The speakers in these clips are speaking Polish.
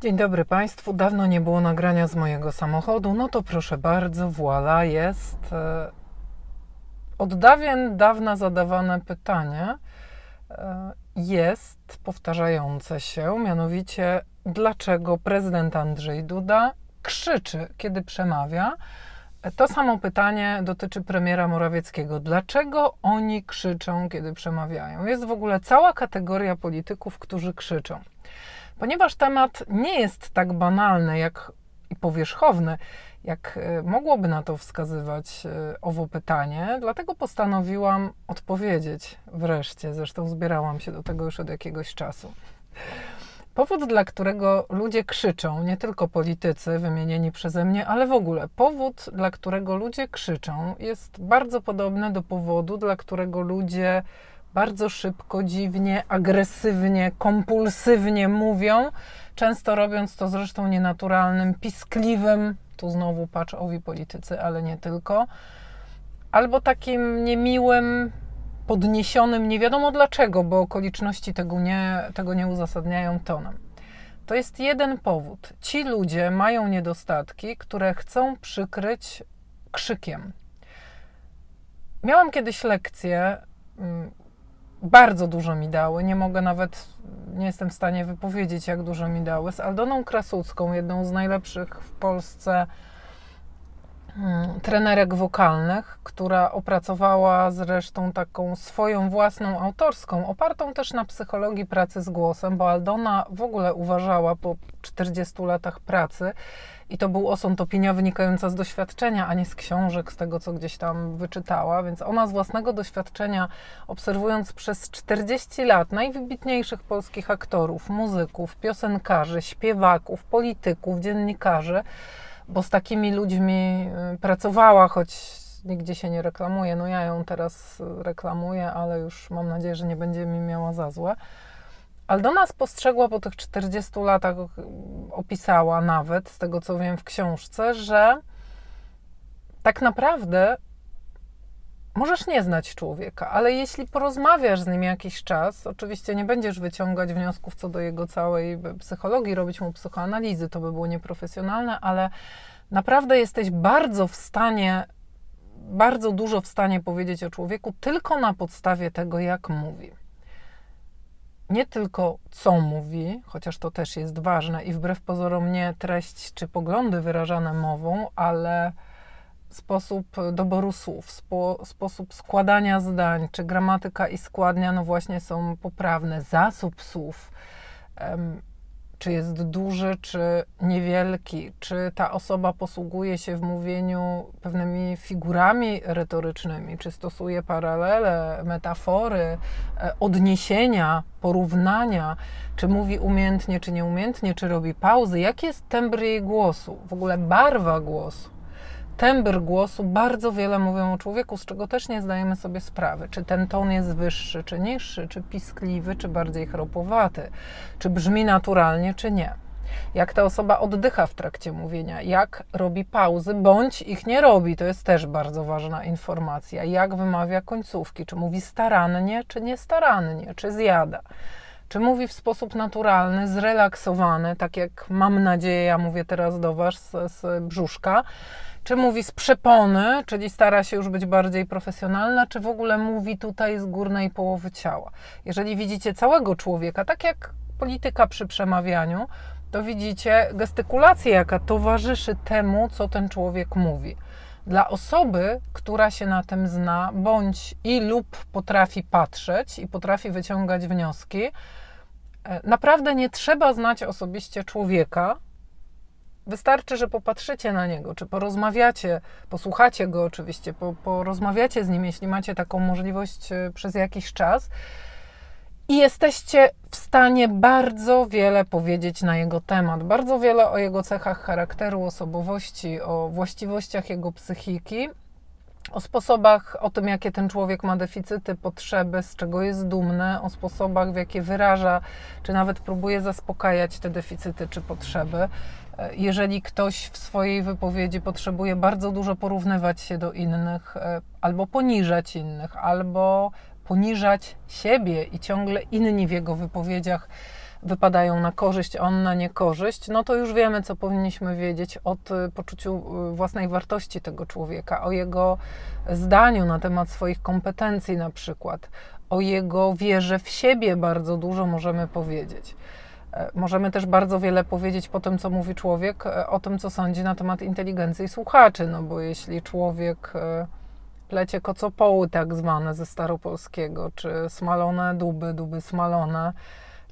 Dzień dobry Państwu. Dawno nie było nagrania z mojego samochodu. No to proszę bardzo, voila, jest. e, Od dawien dawna zadawane pytanie e, jest powtarzające się, mianowicie dlaczego prezydent Andrzej Duda krzyczy, kiedy przemawia. E, To samo pytanie dotyczy premiera Morawieckiego. Dlaczego oni krzyczą, kiedy przemawiają? Jest w ogóle cała kategoria polityków, którzy krzyczą. Ponieważ temat nie jest tak banalny jak i powierzchowny, jak e, mogłoby na to wskazywać e, owo pytanie, dlatego postanowiłam odpowiedzieć wreszcie. Zresztą zbierałam się do tego już od jakiegoś czasu. Powód, dla którego ludzie krzyczą, nie tylko politycy wymienieni przeze mnie, ale w ogóle powód, dla którego ludzie krzyczą, jest bardzo podobny do powodu, dla którego ludzie bardzo szybko, dziwnie, agresywnie, kompulsywnie mówią, często robiąc to zresztą nienaturalnym, piskliwym, tu znowu patrz owi politycy, ale nie tylko, albo takim niemiłym, podniesionym, nie wiadomo dlaczego, bo okoliczności tego nie, tego nie uzasadniają tonem. To jest jeden powód. Ci ludzie mają niedostatki, które chcą przykryć krzykiem. Miałam kiedyś lekcję, mm, bardzo dużo mi dały, nie mogę nawet, nie jestem w stanie wypowiedzieć, jak dużo mi dały, z Aldoną Krasucką, jedną z najlepszych w Polsce mm, trenerek wokalnych, która opracowała zresztą taką swoją własną autorską, opartą też na psychologii pracy z głosem, bo Aldona w ogóle uważała po 40 latach pracy, i to był osąd, opinia wynikająca z doświadczenia, a nie z książek, z tego, co gdzieś tam wyczytała. Więc ona z własnego doświadczenia, obserwując przez 40 lat najwybitniejszych polskich aktorów, muzyków, piosenkarzy, śpiewaków, polityków, dziennikarzy, bo z takimi ludźmi y, pracowała, choć nigdzie się nie reklamuje. No ja ją teraz reklamuję, ale już mam nadzieję, że nie będzie mi miała za złe. Aldona spostrzegła po tych 40 latach, opisała nawet, z tego co wiem w książce, że tak naprawdę możesz nie znać człowieka, ale jeśli porozmawiasz z nim jakiś czas, oczywiście nie będziesz wyciągać wniosków co do jego całej psychologii, robić mu psychoanalizy, to by było nieprofesjonalne, ale naprawdę jesteś bardzo w stanie, bardzo dużo w stanie powiedzieć o człowieku tylko na podstawie tego, jak mówi nie tylko co mówi, chociaż to też jest ważne i wbrew pozorom nie treść czy poglądy wyrażane mową, ale sposób doboru słów, spo, sposób składania zdań, czy gramatyka i składnia, no właśnie są poprawne, zasób słów. Um, czy jest duży, czy niewielki, czy ta osoba posługuje się w mówieniu pewnymi figurami retorycznymi, czy stosuje paralele, metafory, e, odniesienia, porównania, czy mówi umiejętnie, czy nieumiejętnie, czy robi pauzy, jaki jest tembr jej głosu, w ogóle barwa głosu tembr głosu bardzo wiele mówią o człowieku, z czego też nie zdajemy sobie sprawy. Czy ten ton jest wyższy, czy niższy, czy piskliwy, czy bardziej chropowaty, czy brzmi naturalnie, czy nie. Jak ta osoba oddycha w trakcie mówienia, jak robi pauzy, bądź ich nie robi, to jest też bardzo ważna informacja. Jak wymawia końcówki, czy mówi starannie, czy niestarannie, czy zjada czy mówi w sposób naturalny, zrelaksowany, tak jak mam nadzieję, ja mówię teraz do Was z, z brzuszka, czy mówi z przepony, czyli stara się już być bardziej profesjonalna, czy w ogóle mówi tutaj z górnej połowy ciała. Jeżeli widzicie całego człowieka, tak jak polityka przy przemawianiu, to widzicie gestykulację, jaka towarzyszy temu, co ten człowiek mówi. Dla osoby, która się na tym zna, bądź i lub potrafi patrzeć i potrafi wyciągać wnioski, naprawdę nie trzeba znać osobiście człowieka, Wystarczy, że popatrzycie na niego, czy porozmawiacie, posłuchacie go oczywiście, po, porozmawiacie z nim, jeśli macie taką możliwość przez jakiś czas. I jesteście w stanie bardzo wiele powiedzieć na jego temat, bardzo wiele o jego cechach charakteru, osobowości, o właściwościach jego psychiki, o sposobach, o tym, jakie ten człowiek ma deficyty, potrzeby, z czego jest dumny, o sposobach, w jakie wyraża, czy nawet próbuje zaspokajać te deficyty czy potrzeby. Jeżeli ktoś w swojej wypowiedzi potrzebuje bardzo dużo porównywać się do innych, e, albo poniżać innych, albo poniżać siebie i ciągle inni w jego wypowiedziach wypadają na korzyść, a on na niekorzyść, no to już wiemy, co powinniśmy wiedzieć o poczuciu własnej wartości tego człowieka, o jego zdaniu na temat swoich kompetencji, na przykład, o jego wierze w siebie bardzo dużo możemy powiedzieć. E, możemy też bardzo wiele powiedzieć po tym, co mówi człowiek, e, o tym, co sądzi na temat inteligencji słuchaczy, no bo jeśli człowiek e, plecie kocopoły tak zwane ze staropolskiego, czy smalone duby, duby smalone,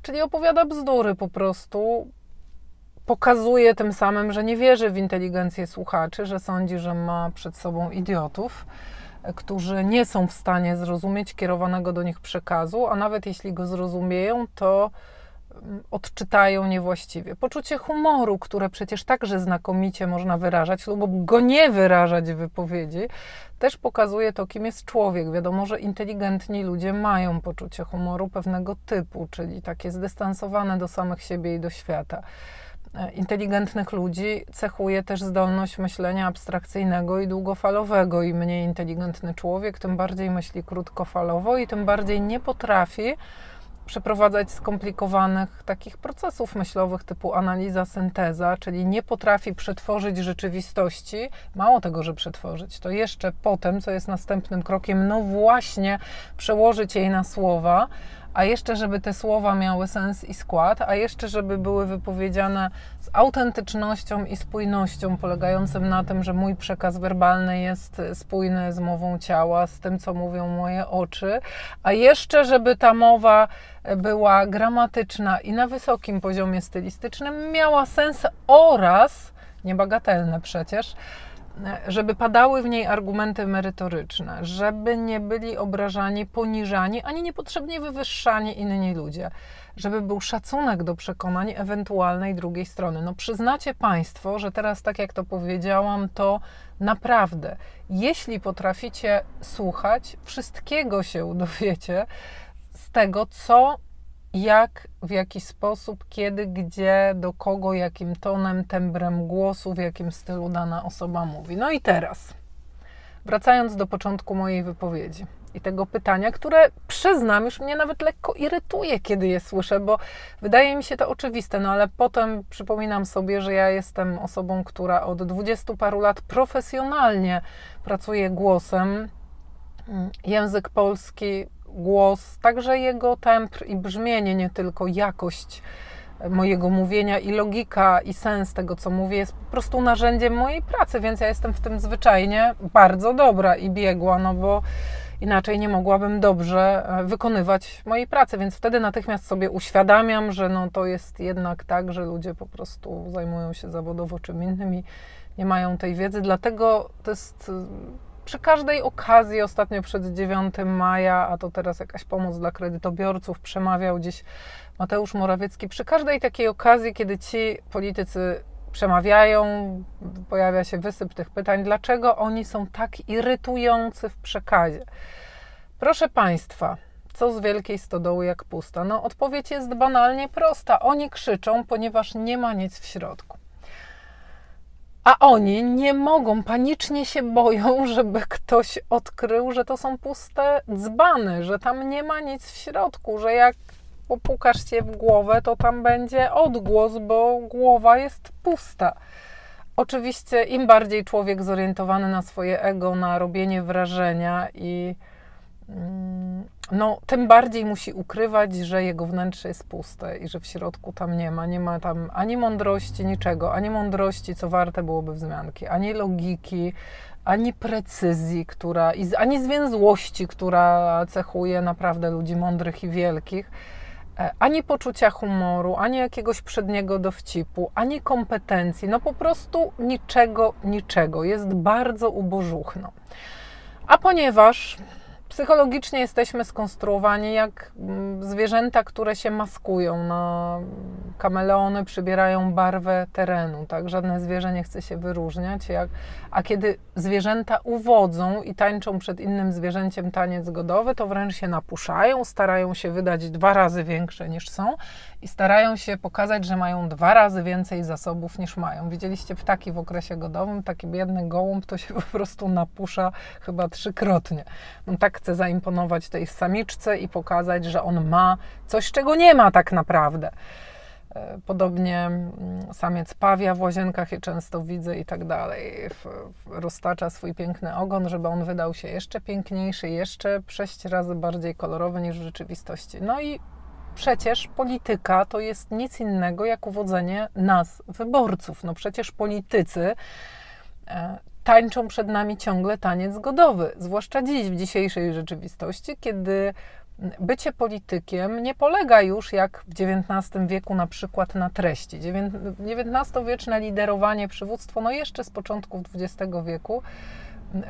czyli opowiada bzdury po prostu, pokazuje tym samym, że nie wierzy w inteligencję słuchaczy, że sądzi, że ma przed sobą idiotów, którzy nie są w stanie zrozumieć kierowanego do nich przekazu, a nawet jeśli go zrozumieją, to odczytają niewłaściwie. Poczucie humoru, które przecież także znakomicie można wyrażać lub go nie wyrażać w wypowiedzi, też pokazuje to, kim jest człowiek. Wiadomo, że inteligentni ludzie mają poczucie humoru pewnego typu, czyli takie zdystansowane do samych siebie i do świata. E, inteligentnych ludzi cechuje też zdolność myślenia abstrakcyjnego i długofalowego. I mniej inteligentny człowiek, tym bardziej myśli krótkofalowo i tym bardziej nie potrafi przeprowadzać skomplikowanych takich procesów myślowych typu analiza, synteza, czyli nie potrafi przetworzyć rzeczywistości. Mało tego, że przetworzyć, to jeszcze potem, co jest następnym krokiem, no właśnie przełożyć jej na słowa, a jeszcze, żeby te słowa miały sens i skład, a jeszcze, żeby były wypowiedziane autentycznością i spójnością, polegającym na tym, że mój przekaz werbalny jest spójny z mową ciała, z tym, co mówią moje oczy, a jeszcze, żeby ta mowa była gramatyczna i na wysokim poziomie stylistycznym, miała sens oraz, niebagatelne przecież, żeby padały w niej argumenty merytoryczne, żeby nie byli obrażani, poniżani, ani niepotrzebnie wywyższani inni ludzie, żeby był szacunek do przekonań ewentualnej drugiej strony. No przyznacie Państwo, że teraz, tak jak to powiedziałam, to naprawdę, jeśli potraficie słuchać, wszystkiego się dowiecie z tego, co jak, w jaki sposób, kiedy, gdzie, do kogo, jakim tonem, tembrem głosu, w jakim stylu dana osoba mówi. No i teraz, wracając do początku mojej wypowiedzi i tego pytania, które przyznam, już mnie nawet lekko irytuje, kiedy je słyszę, bo wydaje mi się to oczywiste, no ale potem przypominam sobie, że ja jestem osobą, która od dwudziestu paru lat profesjonalnie pracuje głosem. Język polski głos, także jego tempr i brzmienie, nie tylko jakość mojego mówienia i logika i sens tego, co mówię, jest po prostu narzędziem mojej pracy, więc ja jestem w tym zwyczajnie bardzo dobra i biegła, no bo inaczej nie mogłabym dobrze e, wykonywać mojej pracy, więc wtedy natychmiast sobie uświadamiam, że no to jest jednak tak, że ludzie po prostu zajmują się zawodowo czym innym i nie mają tej wiedzy, dlatego to jest przy każdej okazji, ostatnio przed 9 maja, a to teraz jakaś pomoc dla kredytobiorców, przemawiał gdzieś Mateusz Morawiecki. Przy każdej takiej okazji, kiedy ci politycy przemawiają, pojawia się wysyp tych pytań, dlaczego oni są tak irytujący w przekazie. Proszę Państwa, co z wielkiej stodoły jak pusta? No, odpowiedź jest banalnie prosta. Oni krzyczą, ponieważ nie ma nic w środku. A oni nie mogą, panicznie się boją, żeby ktoś odkrył, że to są puste dzbany, że tam nie ma nic w środku, że jak popukasz się w głowę, to tam będzie odgłos, bo głowa jest pusta. Oczywiście, im bardziej człowiek zorientowany na swoje ego, na robienie wrażenia i mm, no, tym bardziej musi ukrywać, że jego wnętrze jest puste i że w środku tam nie ma. Nie ma tam ani mądrości, niczego, ani mądrości, co warte byłoby wzmianki, ani logiki, ani precyzji, która, ani zwięzłości, która cechuje naprawdę ludzi mądrych i wielkich, e, ani poczucia humoru, ani jakiegoś przedniego dowcipu, ani kompetencji. No po prostu niczego, niczego. Jest bardzo ubożuchno. A ponieważ Psychologicznie jesteśmy skonstruowani jak mm, zwierzęta, które się maskują. No, kameleony przybierają barwę terenu, tak? Żadne zwierzę nie chce się wyróżniać. Jak, a kiedy zwierzęta uwodzą i tańczą przed innym zwierzęciem taniec godowy, to wręcz się napuszają, starają się wydać dwa razy większe niż są i starają się pokazać, że mają dwa razy więcej zasobów niż mają. Widzieliście ptaki w okresie godowym, taki biedny gołąb to się po prostu napusza chyba trzykrotnie. On tak chce zaimponować tej samiczce i pokazać, że on ma coś, czego nie ma tak naprawdę. E, podobnie mm, samiec pawia w łazienkach je często widzę i tak dalej. Roztacza swój piękny ogon, żeby on wydał się jeszcze piękniejszy, jeszcze sześć razy bardziej kolorowy niż w rzeczywistości. No i przecież polityka to jest nic innego jak uwodzenie nas, wyborców. No przecież politycy e, tańczą przed nami ciągle taniec godowy, zwłaszcza dziś, w dzisiejszej rzeczywistości, kiedy bycie politykiem nie polega już jak w XIX wieku na przykład na treści. XIX-wieczne liderowanie, przywództwo, no jeszcze z początków XX wieku,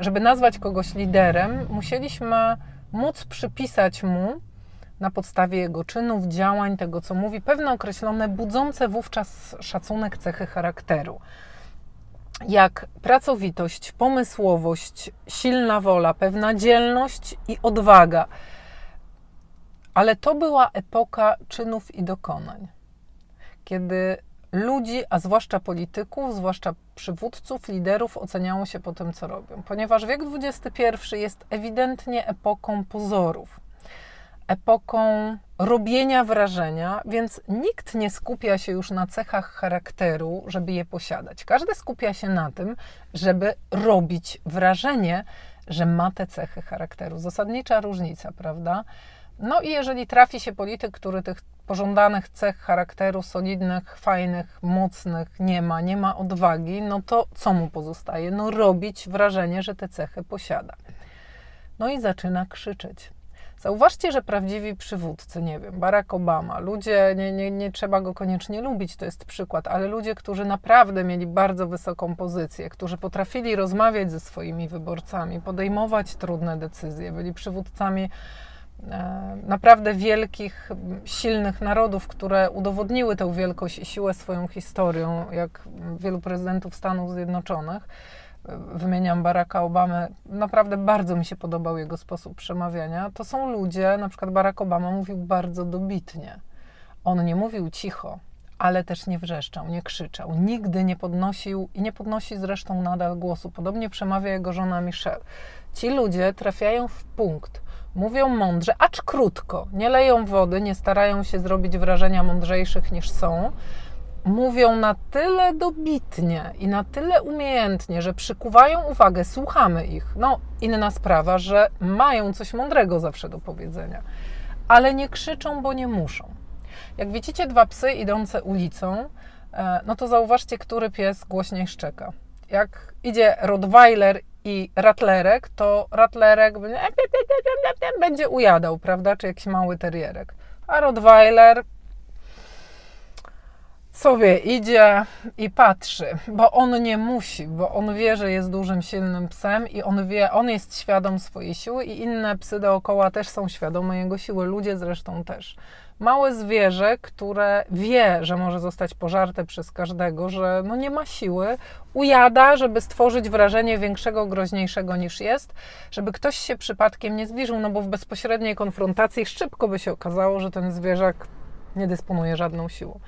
żeby nazwać kogoś liderem, musieliśmy móc przypisać mu na podstawie jego czynów, działań, tego co mówi, pewne określone, budzące wówczas szacunek cechy charakteru. Jak pracowitość, pomysłowość, silna wola, pewna dzielność i odwaga. Ale to była epoka czynów i dokonań, kiedy ludzi, a zwłaszcza polityków, zwłaszcza przywódców, liderów oceniało się po tym, co robią. Ponieważ wiek XXI jest ewidentnie epoką pozorów epoką robienia wrażenia, więc nikt nie skupia się już na cechach charakteru, żeby je posiadać. Każdy skupia się na tym, żeby robić wrażenie, że ma te cechy charakteru. Zasadnicza różnica, prawda? No i jeżeli trafi się polityk, który tych pożądanych cech charakteru, solidnych, fajnych, mocnych nie ma, nie ma odwagi, no to co mu pozostaje? No robić wrażenie, że te cechy posiada. No i zaczyna krzyczeć. Zauważcie, że prawdziwi przywódcy, nie wiem, Barack Obama, ludzie, nie, nie, nie trzeba go koniecznie lubić, to jest przykład, ale ludzie, którzy naprawdę mieli bardzo wysoką pozycję, którzy potrafili rozmawiać ze swoimi wyborcami, podejmować trudne decyzje, byli przywódcami e, naprawdę wielkich, silnych narodów, które udowodniły tę wielkość i siłę swoją historią, jak wielu prezydentów Stanów Zjednoczonych wymieniam Baracka Obamy, naprawdę bardzo mi się podobał jego sposób przemawiania. To są ludzie, na przykład Barack Obama mówił bardzo dobitnie. On nie mówił cicho, ale też nie wrzeszczał, nie krzyczał. Nigdy nie podnosił i nie podnosi zresztą nadal głosu. Podobnie przemawia jego żona Michelle. Ci ludzie trafiają w punkt, mówią mądrze, acz krótko, nie leją wody, nie starają się zrobić wrażenia mądrzejszych niż są, mówią na tyle dobitnie i na tyle umiejętnie, że przykuwają uwagę, słuchamy ich. No, inna sprawa, że mają coś mądrego zawsze do powiedzenia, ale nie krzyczą, bo nie muszą. Jak widzicie dwa psy idące ulicą, e, no to zauważcie, który pies głośniej szczeka. Jak idzie Rottweiler i Ratlerek, to Ratlerek będzie ujadał, prawda, czy jakiś mały terierek. A Rottweiler sobie idzie i patrzy, bo on nie musi, bo on wie, że jest dużym, silnym psem i on wie, on jest świadom swojej siły i inne psy dookoła też są świadome jego siły, ludzie zresztą też. Małe zwierzę, które wie, że może zostać pożarte przez każdego, że no nie ma siły, ujada, żeby stworzyć wrażenie większego, groźniejszego niż jest, żeby ktoś się przypadkiem nie zbliżył, no bo w bezpośredniej konfrontacji szybko by się okazało, że ten zwierzak nie dysponuje żadną siłą.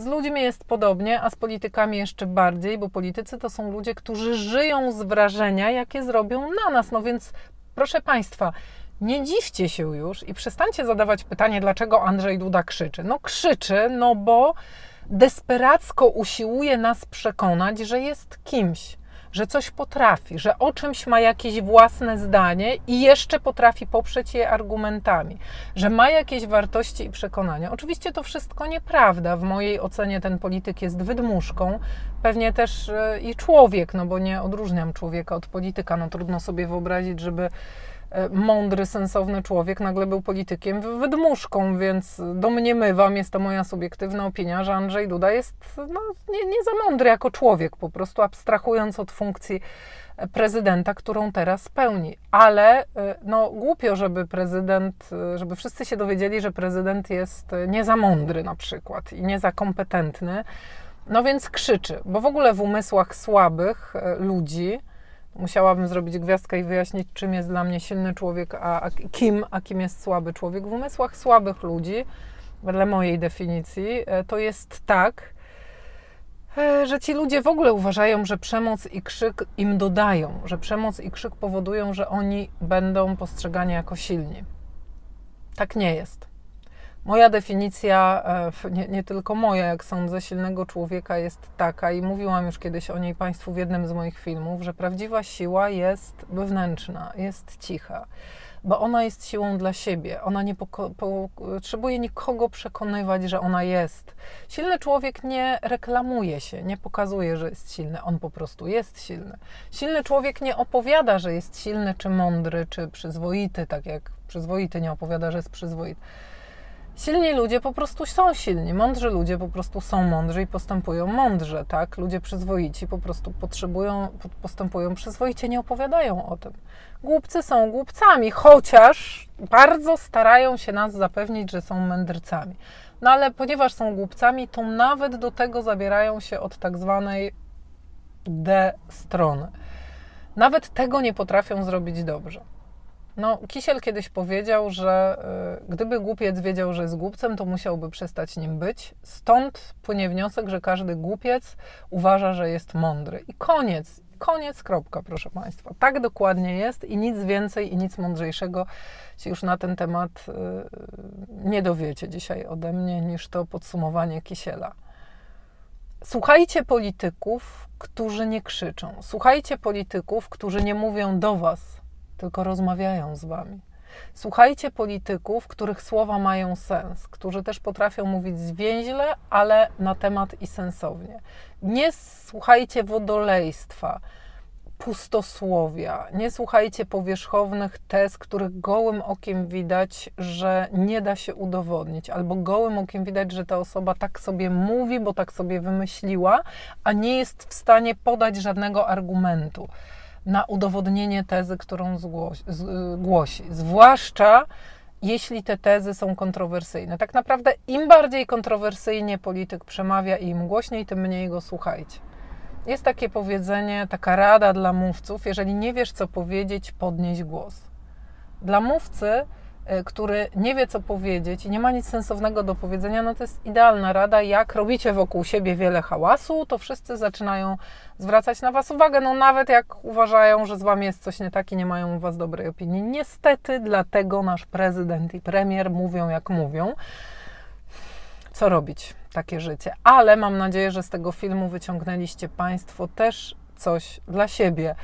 Z ludźmi jest podobnie, a z politykami jeszcze bardziej, bo politycy to są ludzie, którzy żyją z wrażenia, jakie zrobią na nas. No więc, proszę Państwa, nie dziwcie się już i przestańcie zadawać pytanie, dlaczego Andrzej Duda krzyczy. No krzyczy, no bo desperacko usiłuje nas przekonać, że jest kimś że coś potrafi, że o czymś ma jakieś własne zdanie i jeszcze potrafi poprzeć je argumentami, że ma jakieś wartości i przekonania. Oczywiście to wszystko nieprawda. W mojej ocenie ten polityk jest wydmuszką, pewnie też e, i człowiek, no bo nie odróżniam człowieka od polityka. No trudno sobie wyobrazić, żeby mądry, sensowny człowiek nagle był politykiem wydmuszką, więc domniemywam, jest to moja subiektywna opinia, że Andrzej Duda jest no, nie, nie za mądry jako człowiek, po prostu abstrahując od funkcji prezydenta, którą teraz pełni. Ale e, no, głupio, żeby prezydent, e, żeby wszyscy się dowiedzieli, że prezydent jest nie za mądry na przykład i nie za kompetentny. No więc krzyczy, bo w ogóle w umysłach słabych ludzi musiałabym zrobić gwiazdkę i wyjaśnić, czym jest dla mnie silny człowiek, a, a kim, a kim jest słaby człowiek. W umysłach słabych ludzi wedle mojej definicji, e, to jest tak, e, że ci ludzie w ogóle uważają, że przemoc i krzyk im dodają, że przemoc i krzyk powodują, że oni będą postrzegani jako silni. Tak nie jest. Moja definicja, e, nie, nie, tylko moja, jak sądzę, silnego człowieka jest taka, i mówiłam już kiedyś o niej Państwu w jednym z moich filmów, że prawdziwa siła jest wewnętrzna, jest cicha, bo ona jest siłą dla siebie. Ona nie potrzebuje nikogo przekonywać, że ona jest. Silny człowiek nie reklamuje się, nie pokazuje, że jest silny, on po prostu jest silny. Silny człowiek nie opowiada, że jest silny, czy mądry, czy przyzwoity, tak jak przyzwoity nie opowiada, że jest przyzwoity Silni ludzie po prostu są silni, mądrzy ludzie po prostu są mądrzy i postępują mądrze, tak? Ludzie przyzwoici po prostu potrzebują, postępują przyzwoicie, nie opowiadają o tym. Głupcy są głupcami, chociaż bardzo starają się nas zapewnić, że są mędrcami. No ale ponieważ są głupcami, to nawet do tego zabierają się od tak zwanej D strony. Nawet tego nie potrafią zrobić dobrze. No, Kisiel kiedyś powiedział, że y, gdyby głupiec wiedział, że jest głupcem, to musiałby przestać nim być. Stąd płynie wniosek, że każdy głupiec uważa, że jest mądry. I koniec, koniec, kropka, proszę Państwa. Tak dokładnie jest i nic więcej i nic mądrzejszego się już na ten temat y, nie dowiecie dzisiaj ode mnie niż to podsumowanie Kisiela. Słuchajcie polityków, którzy nie krzyczą. Słuchajcie polityków, którzy nie mówią do Was tylko rozmawiają z wami. Słuchajcie polityków, których słowa mają sens, którzy też potrafią mówić zwięźle, ale na temat i sensownie. Nie słuchajcie wodolejstwa, pustosłowia. Nie słuchajcie powierzchownych tez, których gołym okiem widać, że nie da się udowodnić, albo gołym okiem widać, że ta osoba tak sobie mówi, bo tak sobie wymyśliła, a nie jest w stanie podać żadnego argumentu na udowodnienie tezy, którą zgłosi, głosi. Zwłaszcza jeśli te tezy są kontrowersyjne. Tak naprawdę im bardziej kontrowersyjnie polityk przemawia i im głośniej, tym mniej go słuchajcie. Jest takie powiedzenie, taka rada dla mówców: jeżeli nie wiesz, co powiedzieć, podnieś głos. Dla mówcy który nie wie, co powiedzieć i nie ma nic sensownego do powiedzenia, no to jest idealna rada. Jak robicie wokół siebie wiele hałasu, to wszyscy zaczynają zwracać na Was uwagę, no nawet jak uważają, że z Wami jest coś nie tak i nie mają u Was dobrej opinii. Niestety, dlatego nasz prezydent i premier mówią, jak mówią. Co robić? Takie życie. Ale mam nadzieję, że z tego filmu wyciągnęliście Państwo też coś dla siebie.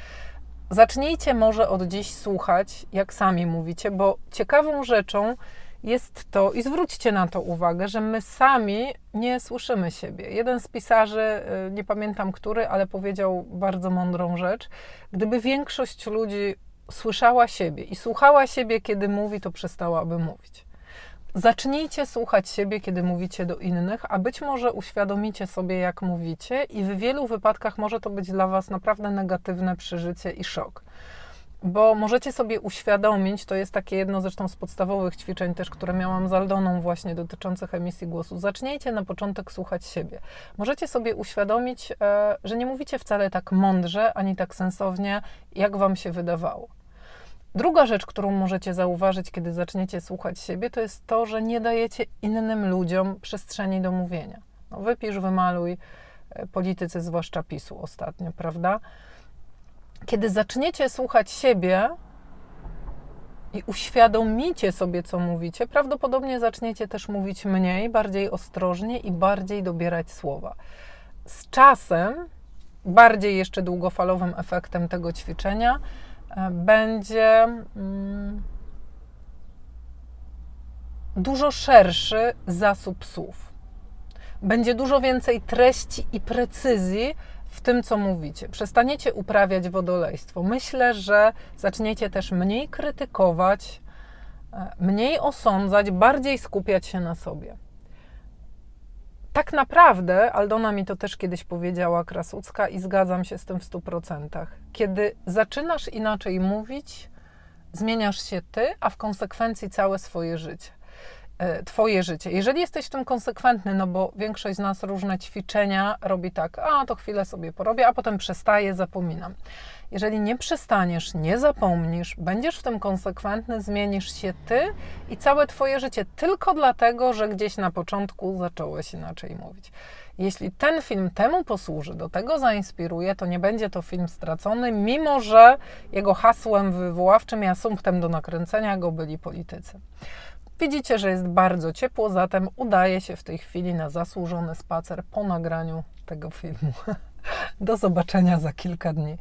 Zacznijcie może od dziś słuchać, jak sami mówicie, bo ciekawą rzeczą jest to, i zwróćcie na to uwagę, że my sami nie słyszymy siebie. Jeden z pisarzy, y, nie pamiętam który, ale powiedział bardzo mądrą rzecz. Gdyby większość ludzi słyszała siebie i słuchała siebie, kiedy mówi, to przestałaby mówić. Zacznijcie słuchać siebie, kiedy mówicie do innych, a być może uświadomicie sobie, jak mówicie, i w wielu wypadkach może to być dla Was naprawdę negatywne przeżycie i szok. Bo możecie sobie uświadomić, to jest takie jedno zresztą z podstawowych ćwiczeń też, które miałam z Aldoną właśnie dotyczących emisji głosu. Zacznijcie na początek słuchać siebie. Możecie sobie uświadomić, e, że nie mówicie wcale tak mądrze, ani tak sensownie, jak Wam się wydawało. Druga rzecz, którą możecie zauważyć, kiedy zaczniecie słuchać siebie, to jest to, że nie dajecie innym ludziom przestrzeni do mówienia. No, wypisz, wymaluj, e, politycy, zwłaszcza PiSu ostatnio, prawda? Kiedy zaczniecie słuchać siebie i uświadomicie sobie, co mówicie, prawdopodobnie zaczniecie też mówić mniej, bardziej ostrożnie i bardziej dobierać słowa. Z czasem, bardziej jeszcze długofalowym efektem tego ćwiczenia, będzie mm, dużo szerszy zasób słów. Będzie dużo więcej treści i precyzji w tym, co mówicie. Przestaniecie uprawiać wodolejstwo. Myślę, że zaczniecie też mniej krytykować, e, mniej osądzać, bardziej skupiać się na sobie tak naprawdę, Aldona mi to też kiedyś powiedziała, Krasucka, i zgadzam się z tym w stu procentach. Kiedy zaczynasz inaczej mówić, zmieniasz się ty, a w konsekwencji całe swoje życie. E, Twoje życie. Jeżeli jesteś w tym konsekwentny, no bo większość z nas różne ćwiczenia robi tak, a to chwilę sobie porobię, a potem przestaję, zapominam. Jeżeli nie przestaniesz, nie zapomnisz, będziesz w tym konsekwentny, zmienisz się ty i całe Twoje życie tylko dlatego, że gdzieś na początku zacząłeś inaczej mówić. Jeśli ten film temu posłuży, do tego zainspiruje, to nie będzie to film stracony, mimo że jego hasłem wywoławczym i asumptem do nakręcenia go byli politycy. Widzicie, że jest bardzo ciepło, zatem udaje się w tej chwili na zasłużony spacer po nagraniu tego filmu. Do zobaczenia za kilka dni.